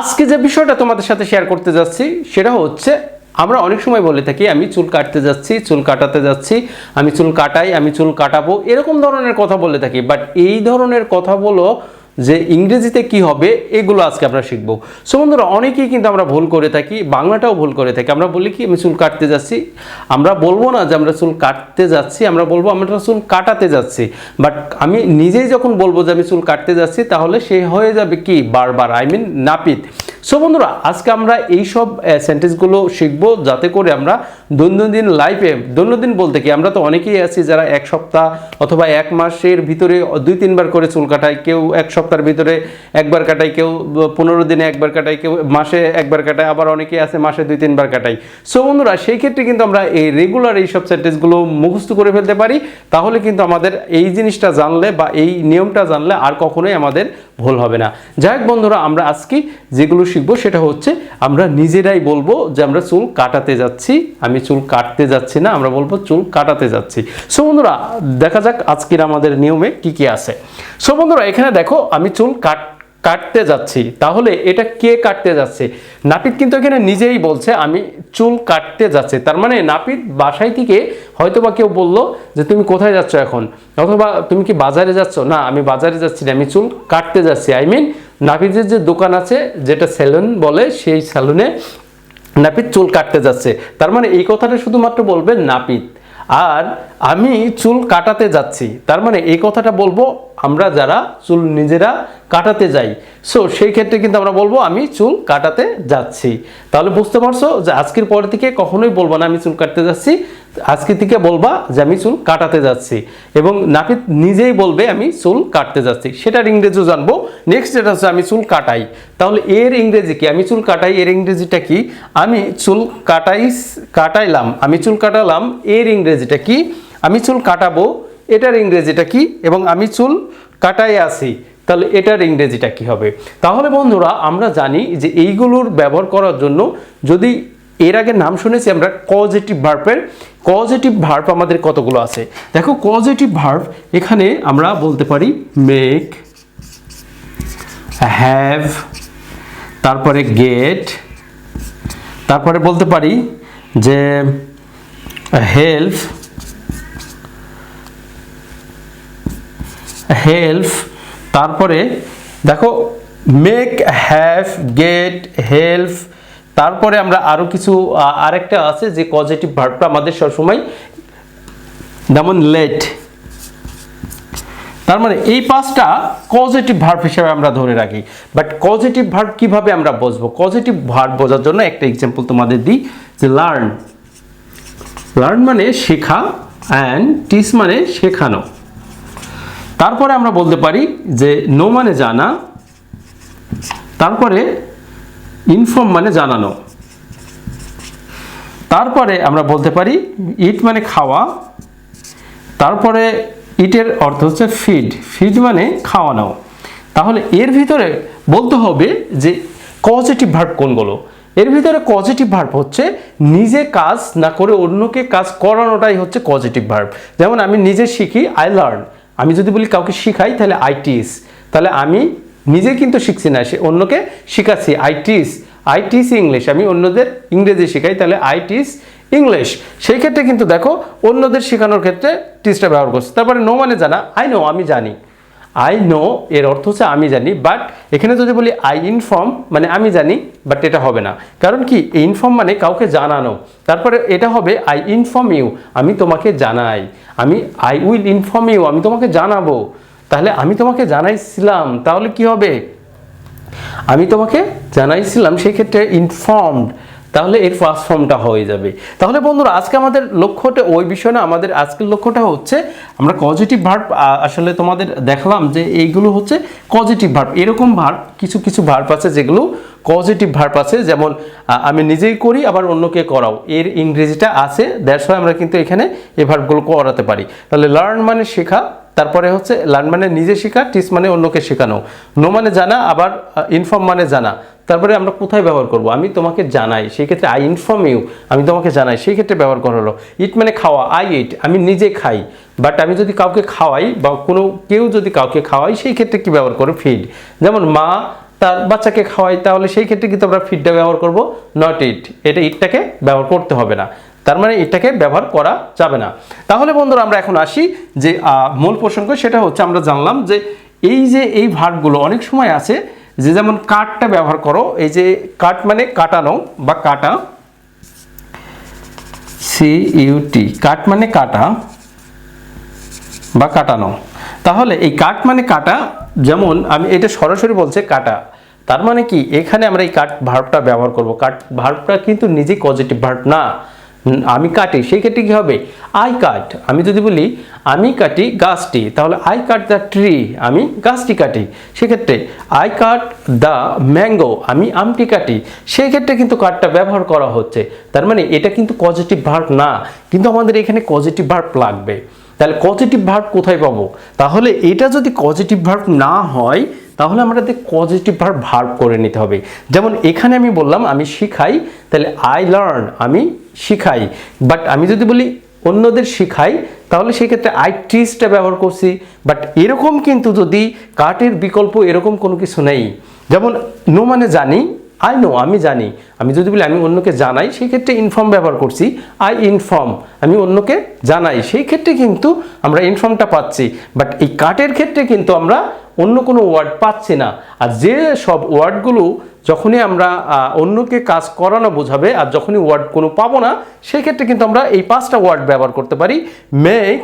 আজকে যে বিষয়টা তোমাদের সাথে শেয়ার করতে যাচ্ছি, সেটা হচ্ছে আমরা অনেক সময় বলে থাকি, আমি চুল কাটতে যাচ্ছি, চুল কাটাতে যাচ্ছি, আমি চুল কাটাই, আমি চুল কাটাবো, এরকম ধরনের কথা বলে থাকি। বাট এই ধরনের কথা বলো যে ইংরেজিতে কি হবে, এগুলো আজকে আমরা শিখব। সো বন্ধুরা, অনেকেই কিন্তু আমরা ভুল করে থাকি, বাংলাটাও ভুল করে থাকি। আমরা বলি কি, আমি চুল কাটতে যাচ্ছি। আমরা বলব না যে আমরা চুল কাটতে যাচ্ছি, আমরা বলব আমরা চুল কাটাতে যাচ্ছি। বাট আমি নিজেই যখন বলব যে আমি চুল কাটতে যাচ্ছি, তাহলে সে হয়ে যাবে কি? বারবার আই মিন নাপিত। সো বন্ধুরা, আজকে আমরা এই সব সেন্টেন্সগুলো শিখব যাতে করে আমরা দৈনন্দিন লাইফে দৈনন্দিন বলতে কি, আমরা তো অনেকেই আছি যারা এক সপ্তাহ অথবা এক মাসের ভিতরে দুই তিনবার করে চুল কাটায় কেউ এক সপ্তাহের ভিতরে একবার কাটায় কেউ পনেরো দিনে একবার কাটায় কেউ মাসে একবার কাটায় আবার অনেকেই আছে মাসে দুই তিনবার কাটায় সো বন্ধুরা, সেই ক্ষেত্রে কিন্তু আমরা এই রেগুলার এই সব সেন্টেন্সগুলো মুখস্থ করে ফেলতে পারি। তাহলে কিন্তু আমাদের এই জিনিসটা জানলে বা এই নিয়মটা জানলে আর কখনোই আমাদের ভুল হবে না। যাই হোক বন্ধুরা, আমরা আজকে যেগুলো শিখব, সেটা হচ্ছে আমরা নিজেরাই বলব যে আমরা চুল কাটাতে যাচ্ছি। আমি চুল কাটতে যাচ্ছি না, আমরা বলব চুল কাটাতে যাচ্ছি। সো বন্ধুরা, দেখা যাক আজকের আমাদের নিয়মে কি কি আছে। সো বন্ধুরা, এখানে দেখো, আমি চুল কাট কাটতে যাচ্ছি। তাহলে এটা কে কাটতে যাচ্ছে? নাপিত কিন্তু এখানে নিজেই বলছে, আমি চুল কাটতে যাচ্ছে। তার মানে নাপিত বাসায় থেকে হয়তো বা কেউ বলল যে, তুমি কোথায় যাচ্ছ এখন? অথবা, তুমি কি বাজারে যাচ্ছ? না, আমি বাজারে যাচ্ছি না, আমি চুল কাটতে যাচ্ছি। আই মিন নাপিতের যে দোকান আছে, যেটা সেলুন বলে, সেই সেলুনে নাপিত চুল কাটতে যাচ্ছে। তার মানে এই কথাটা শুধুমাত্র বলবে নাপিত। আর আমি চুল কাটাতে যাচ্ছি। তার মানে এই কথাটা বলব আমরা যারা চুল নিজেরা কাটাতে যাই। সো সেই ক্ষেত্রে কিন্তু আমরা বলব, আমি চুল কাটাতে যাচ্ছি। তাহলে বুঝতে পারছ যে আজকের পর থেকে কখনোই বলব না আমি চুল কাটতে যাচ্ছি। আজকে থেকে বলবা যে আমি চুল কাটাতে যাচ্ছি। এবং নাপিত নিজেই বলবে, আমি চুল কাটতে যাচ্ছি। সেটার ইংরেজিও জানব। নেক্সট যেটা হচ্ছে, আমি চুল কাটাই। তাহলে এর ইংরেজি কি? আমি চুল কাটাই, এর ইংরেজিটা কি? আমি চুল কাটাই, কাটাইলাম। আমি চুল কাটালাম, এর ইংরেজিটা কি? আমি চুল কাটাবো এটার ইংরেজিটা কি? এবং আমি চুল কাটাই আসি তাহলে এটার ইংরেজিটা কি হবে? তাহলে বন্ধুরা, আমরা জানি যে এইগুলোর ব্যবহার করার জন্য যদি এর আগে নাম শুনেছি আমরা কজেটিভ ভার্বের কজেটিভ ভার্ব আমাদের কতগুলো আছে? দেখো কজেটিভ ভার্ব এখানে আমরা বলতে পারি মেক হ্যাভ তারপরে গেট তারপরে বলতে পারি যে হেল্প হেল্প তারপরে দেখো মেক হ্যাভ গেট হেল্প তারপরে আমরা আরও কিছু আরেকটা আছে যে পজিটিভ ভার্বটা আমাদের সবসময় যেমন লেট তার মানে এই পাঁচটা পজিটিভ ভার্ব হিসেবে আমরা ধরে রাখি। বাট পজিটিভ ভার্ব কীভাবে আমরা বুঝব পজিটিভ ভার্ব বোঝার জন্য একটা এক্সাম্পল তোমাদের দিই, যে লার্ন লার্ন মানে শেখা অ্যান্ড টিস মানে শেখানো। তারপরে আমরা বলতে পারি যে নো মানে জানা, তারপরে ইনফর্ম মানে জানানো। তারপরে আমরা বলতে পারি ইট মানে খাওয়া, তারপরে ইটের অর্থ হচ্ছে ফিড ফিড মানে খাওয়ানো। তাহলে এর ভিতরে বলতে হবে যে পজিটিভ ভার্ব কোনগুলো? এর ভিতরে পজিটিভ ভার্ব হচ্ছে নিজে কাজ না করে অন্যকে কাজ করানোটাই হচ্ছে পজিটিভ ভার্ব যেমন আমি নিজে শিখি আই লার্ন আমি যদি বলি কাউকে শিখাই, তাহলে আইটিস তাহলে আমি নিজে কিন্তু শিখছি না, সে অন্যকে শিখাচ্ছি। আইটিস আইটিস আই ইংলিশ আমি অন্যদের ইংরেজি শেখাই, তাহলে আইটিস ইংলিশ সেই ক্ষেত্রে কিন্তু দেখো, অন্যদের শেখানোর ক্ষেত্রে টিসটা ব্যবহার করছে। তারপরে নো মানে জানা। আই নো আমি জানি। আই নো এর অর্থ হচ্ছে আমি জানি বাট এখানে যদি বলি আই ইনফর্ম মানে আমি জানি বাট এটা হবে না। কারণ কি ইনফর্ম মানে কাউকে জানানো। তারপরে এটা হবে আই ইনফর্ম ইউ আমি তোমাকে জানাই। আমি আই উইল ইনফর্ম ইউ আমি তোমাকে জানাব। তাহলে আমি তোমাকে জানাইছিলাম, তাহলে কি হবে? আমি তোমাকে জানাইছিলাম, সেই ক্ষেত্রে ইনফর্মড তাহলে এর ফার্স্ট ফর্মটা হয়ে যাবে। তাহলে বন্ধুরা, আজকে আমাদের লক্ষ্যটা ওই বিষয় না, আমাদের আজকের লক্ষ্যটা হচ্ছে আমরা পজিটিভ ভার্ব আসলে তোমাদের দেখলাম যে এইগুলো হচ্ছে পজিটিভ ভার্ব এরকম ভার্ব কিছু কিছু ভার্ব আছে যেগুলো পজিটিভ ভার্ব আছে, যেমন আমি নিজেই করি, আবার অন্যকে করাও। এর ইংরেজিটা আছে দ্যাটস আমরা কিন্তু এখানে এই ভার্বগুলো করাতে পারি। তাহলে লার্ন মানে শেখা তারপরে হচ্ছে লার্ন মানে নিজে শেখা টিস মানে অন্যকে শেখানো। নো মানে জানা, আবার ইনফর্ম মানে জানা। তারপরে আমরা কোথায় ব্যবহার করব? আমি তোমাকে জানাই, সেই ক্ষেত্রে আই ইনফর্ম ইউ আমি তোমাকে জানাই, সেই ক্ষেত্রে ব্যবহার করা হলো। ইট মানে খাওয়া আই ইট আমি নিজে খাই। বাট আমি যদি কাউকে খাওয়াই বা কোনো, কেউ যদি কাউকে খাওয়াই, সেই ক্ষেত্রে কি ব্যবহার করে ফিড যেমন মা তার বাচ্চাকে খাওয়াই, তাহলে সেই ক্ষেত্রে কিন্তু আমরা ফিডটা ব্যবহার করব? নট ইট এটা ইটটাকে ব্যবহার করতে হবে না। তার মানে এটাকে ব্যবহার করা যাবে না। তাহলে বন্ধুরা আমরা এখন আসি যে মূল প্রসঙ্গ সেটা হচ্ছে আমরা জানলাম যে এই যে এই ভার্বগুলো অনেক সময় আছে যে যেমন কাটটা ব্যবহার করো, এই যে কাট মানে কাটানো বা কাটা সি ইউটি কাট মানে কাটা বা কাটানো তাহলে এই কাট মানে কাটা যেমন আমি এটা সরাসরি বলছে কাটা, তার মানে কি? এখানে আমরা এই কাট ভার্বটা ব্যবহার করব। কাট ভার্বটা কিন্তু নিজেই পজিটিভ ভার্ব না। আমি কাটি, সেই ক্ষেত্রে কি হবে? আই কাট আমি যদি বলি, আমি কাটি গাছটি, তাহলে আই কাট দ্য ট্রি আমি গাছটি কাটি। সেক্ষেত্রে আই কাট দ্য ম্যাঙ্গো আমি আমটি কাটি। সেই ক্ষেত্রে কিন্তু কাটটা ব্যবহার করা হচ্ছে। তার মানে এটা কিন্তু পজিটিভ ভার্ব না, কিন্তু আমাদের এখানে পজিটিভ ভার্ব লাগবে। তাহলে পজিটিভ ভার্ব কোথায় পাবো? তাহলে এটা যদি পজিটিভ ভার্ব না হয় তাহলে আমাদের পজিটিভ ভার্ব ভার্ব করে নিতে হবে। যেমন এখানে আমি বললাম, আমি শিখাই, তাহলে আই লার্ন আমি শিখাই। বাট আমি যদি বলি অন্যদের শিখাই, তাহলে সেক্ষেত্রে আই টিচটা ব্যবহার করছি। বাট এরকম কিন্তু যদি কাটের বিকল্প এরকম কোনো কিছু নেই। যেমন নো মানে জানি আই নো আমি জানি। আমি যদি বলি আমি অন্যকে জানাই, সেই ক্ষেত্রে ইনফর্ম ব্যবহার করছি। আই ইনফর্ম আমি অন্যকে জানাই। সেই ক্ষেত্রে কিন্তু আমরা ইনফর্মটা পাচ্ছি। বাট এই কাটের ক্ষেত্রে কিন্তু আমরা অন্য কোনো ওয়ার্ড পাচ্ছি না। আর যে সব ওয়ার্ডগুলো যখনই আমরা অন্যকে কাজ করানো বোঝাবে আর যখনই ওয়ার্ড কোনো পাবো না, সেই ক্ষেত্রে কিন্তু আমরা এই পাঁচটা ওয়ার্ড ব্যবহার করতে পারি। Make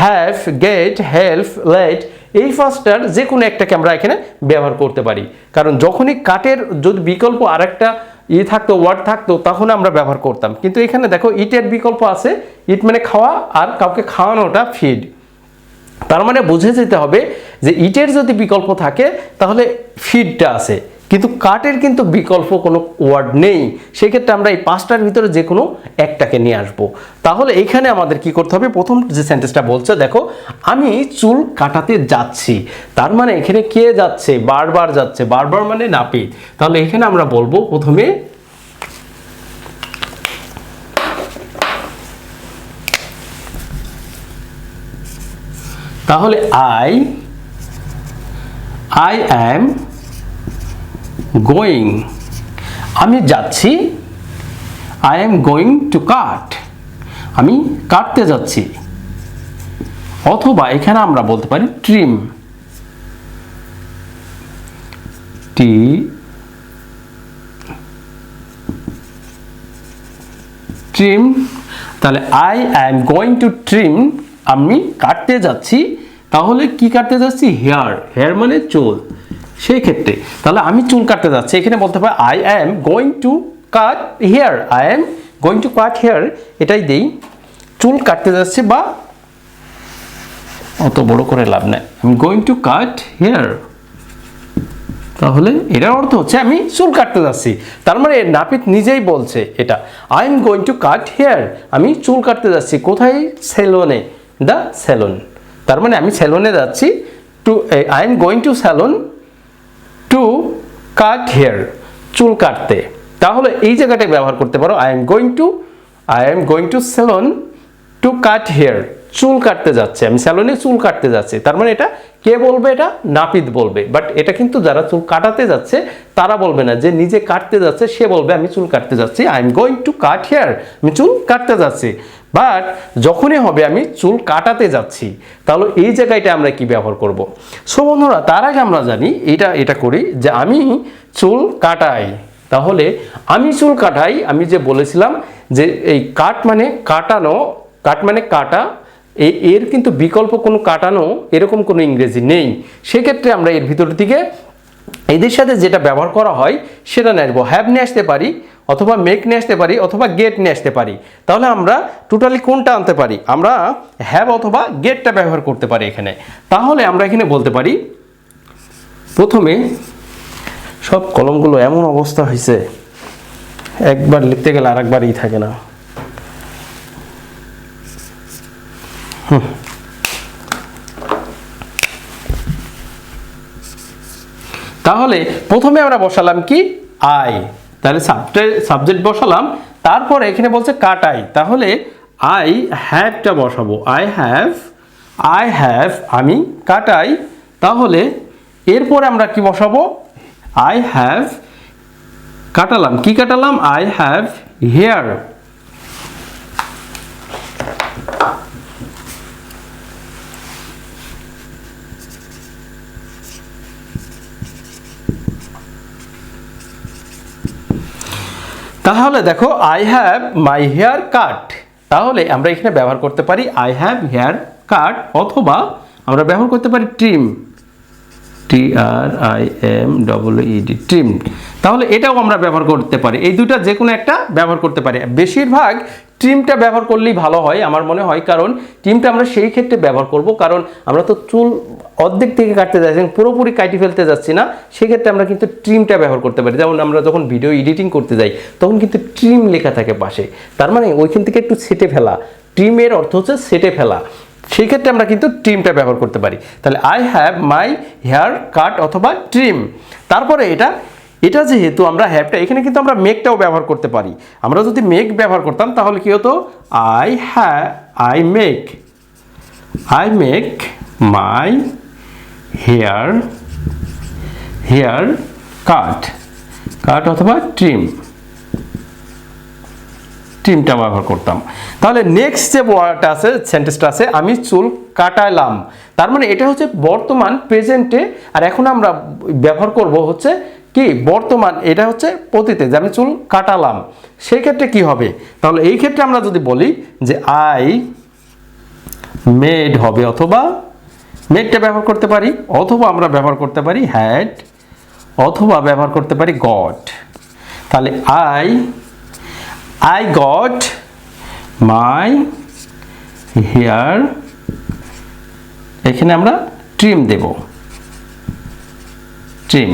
have get help let এই ফাস্টার যে কোনো একটা ক্যামেরা এখানে ব্যবহার করতে পারি। কারণ যখনই কাটের যদি বিকল্প আরেকটা ই থাকতো ওয়ার্ড থাকতো তখন আমরা ব্যবহার করতাম। কিন্তু এখানে দেখো, ইটের বিকল্প আছে। ইট মানে খাওয়া আর কাউকে খাওয়ানোটা ফিড তার মানে বুঝে যেতে হবে যে ইটের যদি বিকল্প থাকে, তাহলে ফিডটা আছে। কিন্তু কাঠের কিন্তু বিকল্প কোনো ওয়ার্ড নেই। সেক্ষেত্রে আমরা এই পাঁচটার ভিতরে যে কোনো একটাকে নিয়ে আসব। তাহলে এখানে আমাদের কি করতে হবে? প্রথম যে সেন্টেন্সটা বলছে, দেখো, আমি চুল কাটাতে যাচ্ছি। তার মানে এখানে কে যাচ্ছে? বারবার যাচ্ছে। বারবার মানে নাপিত। তাহলে এখানে আমরা বলব প্রথমে, তাহলে আই আই অ্যাম গোয়িং আমি যাচ্ছি I am going to cut আমি কাটতে যাচ্ছি। অথবা এখানে আমরা বলতে পারি ট্রিম টি ট্রিম তাহলে I am going to trim আমি কাটতে যাচ্ছি। তাহলে কি কাটতে যাচ্ছি? হেয়ার হেয়ার মানে চুল। সেই ক্ষেত্রে, তাহলে আমি চুল কাটতে যাচ্ছি। এখানে বলতে পারি I am going to cut hair I am going to cut hair এটাই দেই, চুল কাটতে যাচ্ছি বা অত বড় করে লাভ নেই। আমি গোয়িং টু কাট হেয়ার তাহলে এটার অর্থ হচ্ছে, আমি চুল কাটতে যাচ্ছি। তার মানে নাপিত নিজেই বলছে এটা I am going to cut hair আমি চুল কাটতে যাচ্ছি। কোথায়? সেলনে দ্য সেলন তার মানে আমি সেলনে যাচ্ছি to I am going to salon to cut hair চুল কাটতে। তাহলে এই জায়গাটায় ব্যবহার করতে পারো। I am going to I am going to salon to cut hair চুল কাটতে যাচ্ছে। আমি স্যালনে চুল কাটতে যাচ্ছি। তার মানে এটা কে বলবে এটা? নাপিত বলবে। বাট এটা কিন্তু যারা চুল কাটাতে যাচ্ছে, তারা বলবে না যে নিজে কাটতে যাচ্ছে, সে বলবে, আমি চুল কাটতে যাচ্ছি I am going to cut hair আমি চুল কাটতে যাচ্ছি। বাট যখনই হবে, আমি চুল কাটাতে যাচ্ছি, তাহলে এই জায়গাটা আমরা কি ব্যবহার করব? সো বন্ধুরা, তার আগে আমরা জানি, এটা এটা করি যে আমি চুল কাটাই। তাহলে আমি চুল কাটাই, আমি যে বলেছিলাম যে এই কাট মানে কাটানো, কাট মানে কাটা এর কিন্তু বিকল্প কোনো কাটানো এরকম কোনো ইংরেজি নেই। সেক্ষেত্রে আমরা এর ভিতর থেকে এদের সাথে যেটা ব্যবহার করা হয়, সেটা নিয়ে আসব। হ্যাভ নিয়ে আসতে পারি, অথবা মেক নিয়ে আসতে পারি, অথবা গেট নিয়ে আসতে পারি। তাহলে আমরা টোটালি কোনটা আনতে পারি? আমরা হ্যাভ অথবা গেটটা ব্যবহার করতে পারি এখানে। তাহলে আমরা এখানে বলতে পারি, প্রথমে সব কলমগুলো এমন অবস্থা হয়েছে একবার লিখতে গেলে আর একবারই থাকে না। তাহলে প্রথমে আমরা বসালাম কি? আই তাহলে সাবজেক্ট বসালাম, তারপরে এখানে বলছে কাটাই তাহলে আই হ্যাভটা বসাবো। আই হ্যাভ আই হ্যাভ আমি কাটাই তাহলে এরপরে আমরা কি বসাবো? আই হ্যাভ কাটালাম। কি কাটালাম? আই হ্যাভ হেয়ার তাহলে দেখো I have my hair cut তাহলে আমরা এখানে ব্যবহার করতে পারি আই হ্যাভ হেয়ার কাট অথবা আমরা ব্যবহার করতে পারি trim T R I M double ED trim তাহলে এটাও আমরা ব্যবহার করতে পারি। এই দুটা যে কোনো একটা ব্যবহার করতে পারি। বেশিরভাগ ট্রিমটা ব্যবহার করলেই ভালো হয়, আমার মনে হয়। কারণ ট্রিমটা আমরা সেই ক্ষেত্রে ব্যবহার করব। কারণ আমরা তো চুল অর্ধেক থেকে কাটতে যাচ্ছি পুরোপুরি কাটি ফেলতে যাচ্ছি না, সেক্ষেত্রে আমরা কিন্তু ট্রিমটা ব্যবহার করতে পারি। যেমন আমরা যখন ভিডিও এডিটিং করতে যাই, তখন কিন্তু ট্রিম লেখা থাকে পাশে। তার মানে ওইখান থেকে একটু সেটে ফেলা। ট্রিমের অর্থ হচ্ছে সেটে ফেলা। সেই ক্ষেত্রে আমরা কিন্তু ট্রিমটা ব্যবহার করতে পারি। তাহলে I have my hair cut অথবা ট্রিম তারপরে এটা এটা যেহেতু আমরা হ্যাভটা এখানে কিন্তু আমরা মেকটাও ব্যবহার করতে পারি। আমরা যদি মেক ব্যবহার করতাম, তাহলে কি হতো? I have I make I make my hair hair cut cut অথবা ট্রিম ট্রিমটা ব্যবহার করতাম। তাহলে নেক্সট যে ওয়ার্ডটা আছে সেন্টেন্সটা আছে, আমি চুল কাটালাম তার মানে এটা হচ্ছে বর্তমান প্রেজেন্টে আর এখন আমরা ব্যবহার করব হচ্ছে কি? বর্তমান এটা হচ্ছে পতিতে, যে আমি চুল কাটালাম। সেই ক্ষেত্রে কি হবে? তাহলে এই ক্ষেত্রে আমরা যদি বলি যে আই মেড হবে অথবা মেডটা ব্যবহার করতে পারি, অথবা আমরা ব্যবহার করতে পারি হ্যাড অথবা ব্যবহার করতে পারি গড তাহলে I I got my hair এখানে আমরা ট্রিম দেব। ট্রিম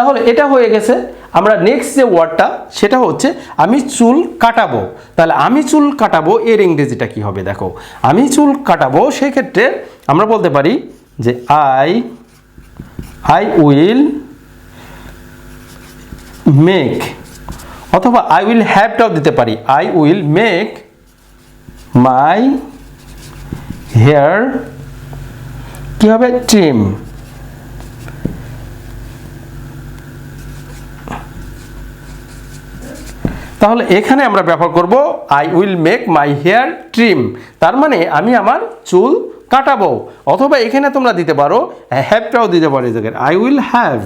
তাহলে এটা হয়ে গেছে, আমরা নেক্সট যে ওয়ার্ডটা সেটা হচ্ছে আমি চুল কাটাবো। তাহলে আমি চুল কাটাবো, এর ইংরেজিটা কি হবে দেখো। আমি চুল কাটাবো, সেক্ষেত্রে আমরা বলতে পারি যে আই আই উইল মেক অথবা আই উইল হ্যাভটাও দিতে পারি। I will make my hair কি হবে? ট্রিম তাহলে এখানে আমরা ব্যবহার করব I will make my hair trim তার মানে আমি আমার চুল কাটাবো। অথবা এখানে তোমরা দিতে পারো হ্যাভটাও দিতে পারো এই জায়গায় I will have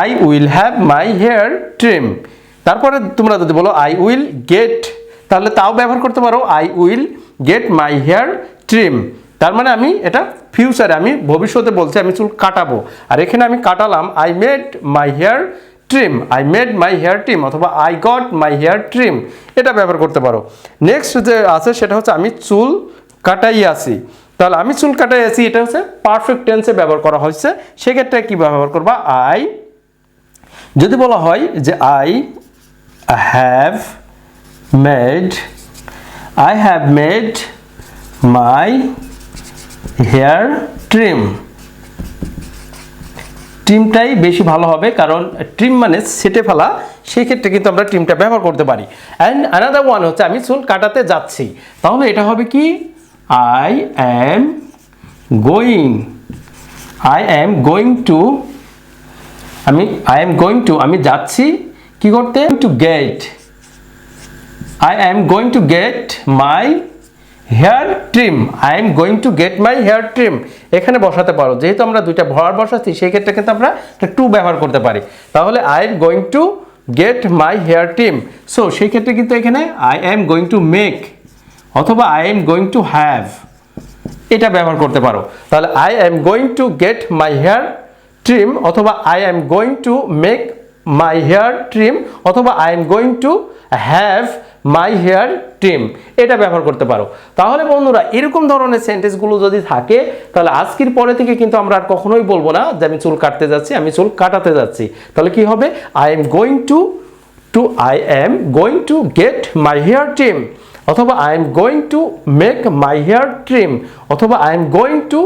I will have my hair trim তারপরে তোমরা যদি বলো আই উইল গেট তাহলে তাও ব্যবহার করতে পারো I will get my hair trim তার মানে আমি এটা ফিউচারে আমি ভবিষ্যতে বলছি, আমি চুল কাটাবো। আর এখানে আমি কাটালাম I made my hair trim I made my hair trim অথবা I got my hair trim এটা ব্যবহার করতে পারো। নেক্সট যে আছে, সেটা হচ্ছে আমি চুল কাটাই আসি তাহলে আমি চুল কাটাই আসি এটা হচ্ছে পারফেক্ট টেন্সে ব্যবহার করা হয়েছে। সেক্ষেত্রে কি ব্যবহার করবা? আই যদি বলা হয় যে I have made I have made my hair trim ট্রিমটাই বেশি ভালো হবে, কারণ ট্রিম মানে সেটে ফেলা, সেই ক্ষেত্রে কিন্তু আমরা ট্রিমটা ব্যবহার করতে পারি। অ্যান্ড অ্যানাদার ওয়ান হচ্ছে, আমি চুল কাটাতে যাচ্ছি। তাহলে এটা হবে কি? I am going I am going to আমি আই এম গোয়িং টু আমি যাচ্ছি কি করতে? To get I am going to get my hair trim, I am going to get my hair trim. এখানে বসাতে পারো, যেহেতু আমরা দুইটা ভর বসাচ্ছি, সেই ক্ষেত্রে কিন্তু আমরা টু ব্যবহার করতে পারি। তাহলে I am going to get my hair trim. So, সেই ক্ষেত্রে কিন্তু এখানে I am going to make অথবা I am going to have, এটা ব্যবহার করতে পারো। তাহলে I am going to get my hair trim অথবা I am going to make my hair trim অথবা I am going to have my hair trim এটা ব্যবহার করতে পারো। তাহলে বন্ধুরা, এরকম ধরনের সেন্টেন্সগুলো যদি থাকে, তাহলে আজকের পরে থেকে কিন্তু আমরা আর কখনোই বলব না যে আমি চুল কাটতে যাচ্ছি, আমি চুল কাটাতে যাচ্ছি। তাহলে কি হবে? I am going to to I am going to get my hair trim অথবা I am going to make my hair trim অথবা I am going to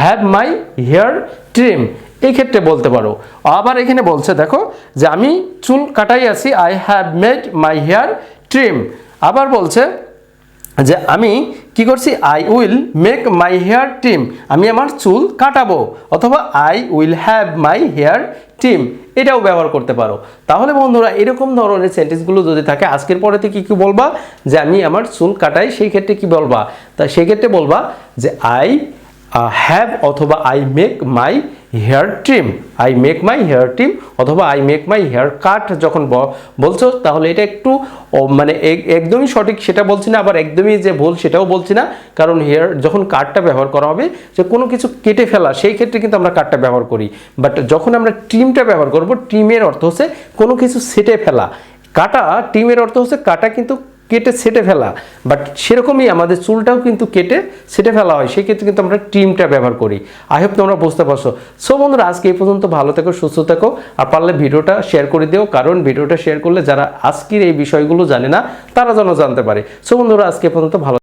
have my hair trim এই ক্ষেত্রে বলতে পারো। আবার এখানে বলছে, দেখো, যে আমি চুল কাটাই আছি I have made my hair trim আবার বলছে যে আমি কি করছি I will make my hair trim আমি আমার চুল কাটাবো, অথবা I will have my hair trim এটাও ব্যবহার করতে পারো। তাহলে বন্ধুরা, এরকম ধরনের সেন্টেন্সগুলো যদি থাকে, আজকের পরে থেকে কি বলবা? যে আমি আমার চুল কাটাই, সেই ক্ষেত্রে কি বলবা? তা সেই ক্ষেত্রে বলবা যে আই হ্যাভ অথবা I make my hair trim I make my hair trim অথবা I make my hair cut যখন বলছো, তাহলে এটা একটু মানে এক- একদমই সঠিক সেটা বলছি না, আবার একদমই যে ভুল সেটাও বলছি না, কারণ হেয়ার যখন কাটটা ব্যবহার করা হবে, যে কোনো কিছু কেটে ফেলা, সেই ক্ষেত্রে কিন্তু আমরা কাটটা ব্যবহার করি। বাট যখন আমরা ট্রিমটা ব্যবহার করব ট্রিমের অর্থ হচ্ছে কোনো কিছু সেটে ফেলা। কাটা টিমের অর্থ হচ্ছে কাটা কিন্তু কেটে সেটে ফেলা। বাট সেরকমই আমাদের চুলটাও কিন্তু কেটে সেটে ফেলা হয়। সেক্ষেত্রে কিন্তু আমরা টিমটা ব্যবহার করি। আই হোপ তোমরা বুঝতে পারছ। সো বন্ধুরা, আজকে এই পর্যন্ত ভালো থেকো, সুস্থ থেকো। আর পারলে ভিডিওটা শেয়ার করে দিও, কারণ ভিডিওটা শেয়ার করলে যারা আজকের এই বিষয়গুলো জানে না, তারা যেন জানতে পারে। সো বন্ধুরা, আজকে পর্যন্ত ভালো